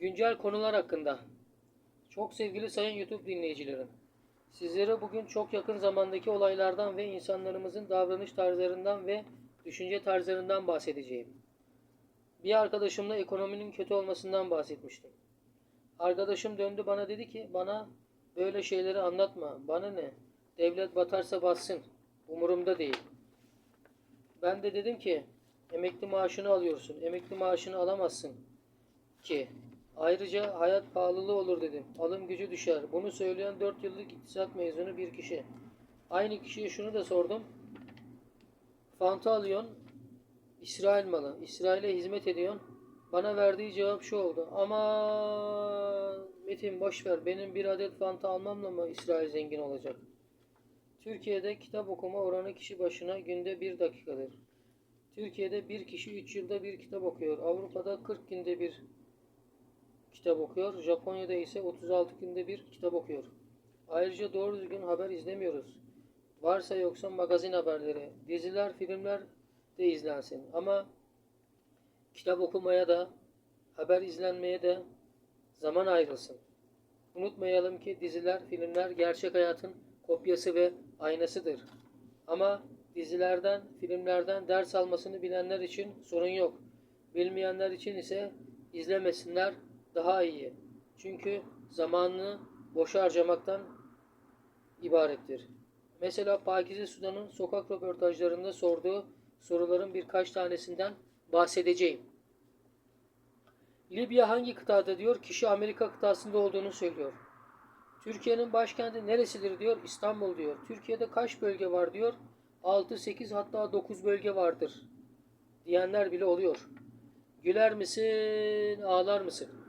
Güncel konular hakkında. Çok sevgili sayın YouTube dinleyicilerim. Sizlere bugün çok yakın zamandaki olaylardan ve insanlarımızın davranış tarzlarından ve düşünce tarzlarından bahsedeceğim. Bir arkadaşımla ekonominin kötü olmasından bahsetmiştim. Arkadaşım döndü bana dedi ki bana böyle şeyleri anlatma. Bana ne? Devlet batarsa batsın. Umurumda değil. Ben de dedim ki emekli maaşını alıyorsun. Emekli maaşını alamazsın ki. Ayrıca hayat pahalılığı olur dedim. Alım gücü düşer. Bunu söyleyen 4 yıllık iktisat mezunu bir kişi. Aynı kişiye şunu da sordum. Fanta alıyorsun. İsrail malı. İsrail'e hizmet ediyorsun. Bana verdiği cevap şu oldu. Ama Metin boş ver. Benim bir adet Fanta almamla mı İsrail zengin olacak? Türkiye'de kitap okuma oranı kişi başına günde bir dakikadır. Türkiye'de bir kişi 3 yılda bir kitap okuyor. Avrupa'da 40 günde bir kitap okuyor. Japonya'da ise 36 günde bir kitap okuyor. Ayrıca doğru düzgün haber izlemiyoruz. Varsa yoksa magazin haberleri, diziler, filmler de izlensin. Ama kitap okumaya da, haber izlenmeye de zaman ayrılsın. Unutmayalım ki diziler, filmler gerçek hayatın kopyası ve aynasıdır. Ama dizilerden, filmlerden ders almasını bilenler için sorun yok. Bilmeyenler için ise izlemesinler daha iyi. Çünkü zamanını boşa harcamaktan ibarettir. Mesela Pakize Sudan'ın sokak röportajlarında sorduğu soruların birkaç tanesinden bahsedeceğim. Libya hangi kıtada diyor? Kişi Amerika kıtasında olduğunu söylüyor. Türkiye'nin başkenti neresidir diyor? İstanbul diyor. Türkiye'de kaç bölge var diyor? 6, 8 hatta 9 bölge vardır. Diyenler bile oluyor. Güler misin, ağlar mısın?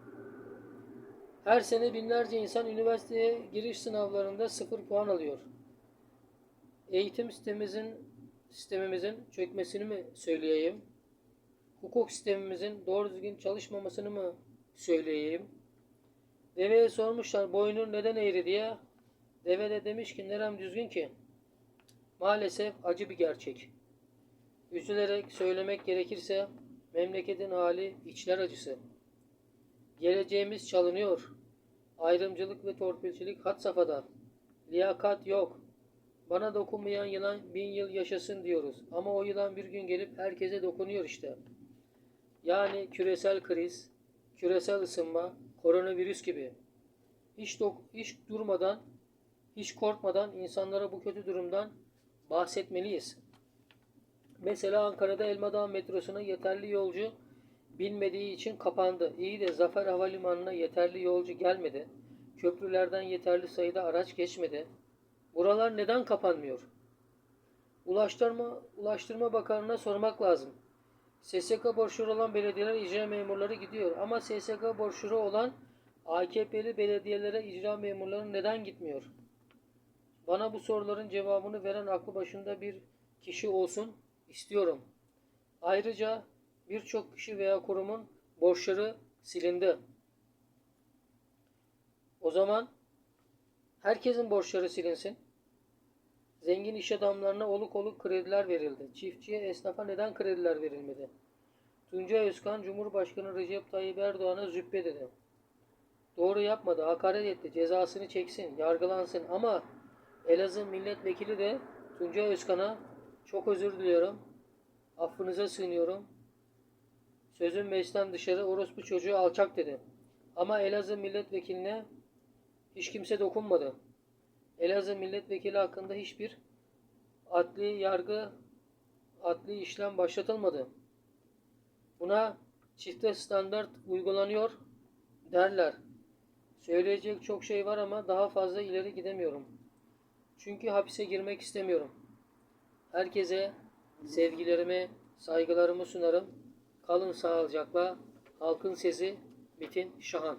Her sene binlerce insan üniversiteye giriş sınavlarında sıfır puan alıyor. Eğitim sistemimizin sistemimizin çökmesini mi söyleyeyim? Hukuk sistemimizin doğru düzgün çalışmamasını mı söyleyeyim? Deveye sormuşlar boynun neden eğri diye. Deve de demiş ki nerem düzgün ki? Maalesef acı bir gerçek. Üzülerek söylemek gerekirse memleketin hali içler acısı. Geleceğimiz çalınıyor. Ayrımcılık ve torpilcilik had safhada. Liyakat yok. Bana dokunmayan yılan bin yıl yaşasın diyoruz. Ama o yılan bir gün gelip herkese dokunuyor işte. Yani küresel kriz, küresel ısınma, koronavirüs gibi. Hiç, dok hiç durmadan, hiç korkmadan insanlara bu kötü durumdan bahsetmeliyiz. Mesela Ankara'da Elmadağ metrosuna yeterli yolcu binmediği için kapandı. İyi de Zafer Havalimanı'na yeterli yolcu gelmedi. Köprülerden yeterli sayıda araç geçmedi. Buralar neden kapanmıyor? Ulaştırma, Ulaştırma Bakanı'na sormak lazım. SSK borçları olan belediyeler icra memurları gidiyor. Ama SSK borçları olan AKP'li belediyelere icra memurları neden gitmiyor? Bana bu soruların cevabını veren aklı başında bir kişi olsun istiyorum. Ayrıca birçok kişi veya kurumun borçları silindi. O zaman herkesin borçları silinsin. Zengin iş adamlarına oluk oluk krediler verildi. Çiftçiye, esnafa neden krediler verilmedi? Tuncay Özkan, Cumhurbaşkanı Recep Tayyip Erdoğan'a züppe dedi. Doğru yapmadı, hakaret etti, cezasını çeksin, yargılansın ama Elazığ milletvekili de Tuncay Özkan'a çok özür diliyorum, affınıza sığınıyorum, sözün meclisten dışarı orospu çocuğu alçak dedi. Ama Elazığ milletvekiline hiç kimse dokunmadı. Elazığ milletvekili hakkında hiçbir adli yargı, adli işlem başlatılmadı. Buna çifte standart uygulanıyor derler. Söyleyecek çok şey var ama daha fazla ileri gidemiyorum. Çünkü hapise girmek istemiyorum. Herkese sevgilerimi, saygılarımı sunarım. Kalın sağlıcakla. Halkın sesi Metin Şahan.